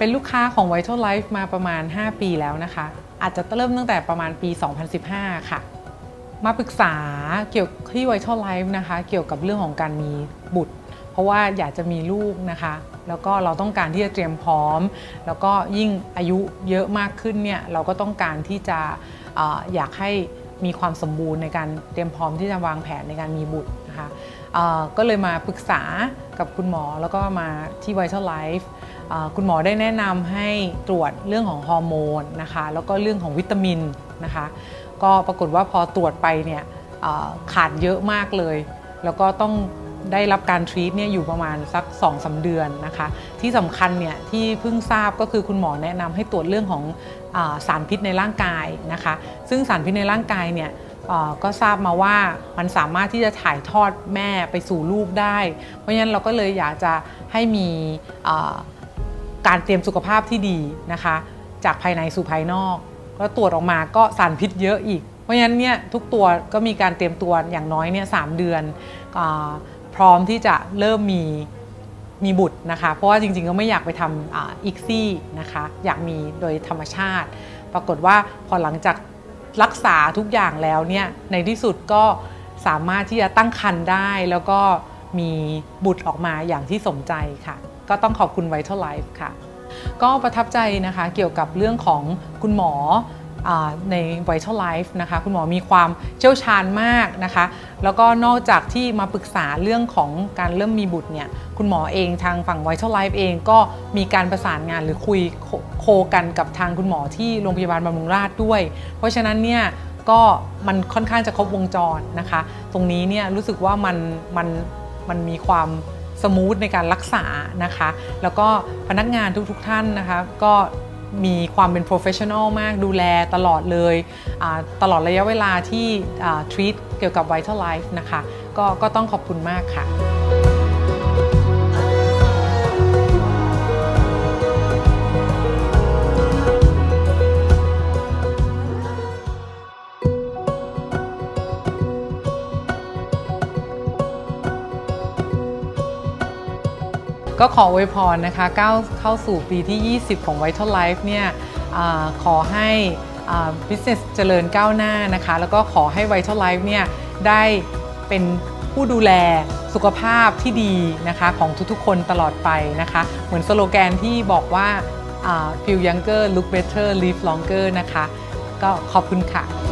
เป็นลูกค้าของ Vital Life มาประมาณ 5 ปีแล้วนะคะ อาจจะเริ่มตั้งแต่ประมาณปี 2015 ค่ะ มาปรึกษาเกี่ยวที่ Vital Life นะคะ เกี่ยวกับเรื่องของการมีบุตร เพราะว่าอยากจะมีลูกนะคะ แล้วก็เราต้องการที่จะเตรียมพร้อม แล้วก็ยิ่งอายุเยอะมากขึ้นเนี่ยเราก็ต้องการที่จะออยากให้มีความสมบูรณ์ในการเตรียมพร้อมที่จะวางแผนในการมีบุตรนะคะก็เลยมาปรึกษากับคุณหมอแล้วก็มาที่ Vital Life คุณหมอได้แนะนำให้ตรวจเรื่องของฮอร์โมนนะคะแล้วก็เรื่องของวิตามินนะคะก็ปรากฏว่าพอตรวจไปเนี่ยขาดเยอะมากเลย แล้วก็ต้องได้รับการทรีตเนี่ยอยู่ประมาณสัก2อสาเดือนนะคะ ที่สำคัญเนี่ยที่เพิ่งทราบก็คือคุณหมอแนะนำให้ตรวจเรื่องของอสารพิษในร่างกายนะคะ ซึ่งสารพิษในร่างกายเนี่ยก็ทราบมาว่ามันสามารถที่จะถ่ายทอดแม่ไปสู่ลูกได้ เพราะฉะนั้นเราก็เลยอยากจะให้มี การเตรียมสุขภาพที่ดีนะคะ จากภายในสู่ภายนอกแล้วตรวจออกมาก็สารพิษเยอะอีก เพราะฉะนั้นเนี่ยทุกตัวก็มีการเตรียมตัวอย่างน้อยเนี่ยสเดือนอพร้อมที่จะเริ่มมีมีบุตรนะคะ เพราะว่าจริงๆก็ไม่อยากไปทำอาอีกซี่นะคะ อยากมีโดยธรรมชาติ ปรากฏว่าพอหลังจากรักษาทุกอย่างแล้วเนี่ยในที่สุดก็สามารถที่จะตั้งครรภ์ได้แล้วก็มีบุตรออกมาอย่างที่สมใจค่ะ ก็ต้องขอบคุณ Vital Life ค่ะ ก็ประทับใจนะคะเกี่ยวกับเรื่องของคุณหมอใน Vital Life นะคะคุณหมอมีความเชี่ยวชาญมากนะคะ แล้วก็นอกจากที่มาปรึกษาเรื่องของการเริ่มมีบุตรเนี่ยคุณหมอเองทางฝั่ง Vital Life เองก็มีการประสานงานหรือคุยโคโคกันกับทางคุณหมอที่โรงพยาบาลบำรุงราษฎร์ด้วย เพราะฉะนั้นเนี่ยก็มันค่อนข้างจะครบวงจรนะคะ ตรงนี้เนี่ยรู้สึกว่ามันมันมันมีความ สมูทในการรักษานะคะ แล้วก็พนักงานทุกๆทท่านนะคะ ก็มีความเป็น professional มากดูแลตลอดเลย ตลอดระยะเวลาที่ treat เกี่ยวกับ Vital Life นะคะ ก็ก็ต้องขอบคุณมากค่ะ ก็ขออวยพรนะคะก้าวเข้าสู่ปีที่ 20 ของ Vital Life เนี่ยอขอให้ business เจริญก้าวหน้านะคะ แล้วก็ขอให้ Vital Life เนี่ยได้เป็นผู้ดูแลสุขภาพที่ดีนะคะของทุกๆ คนตลอดไปนะคะ เหมือนสโลแกนที่บอกว่า feel younger look better live longer นะคะ ก็ขอบคุณค่ะ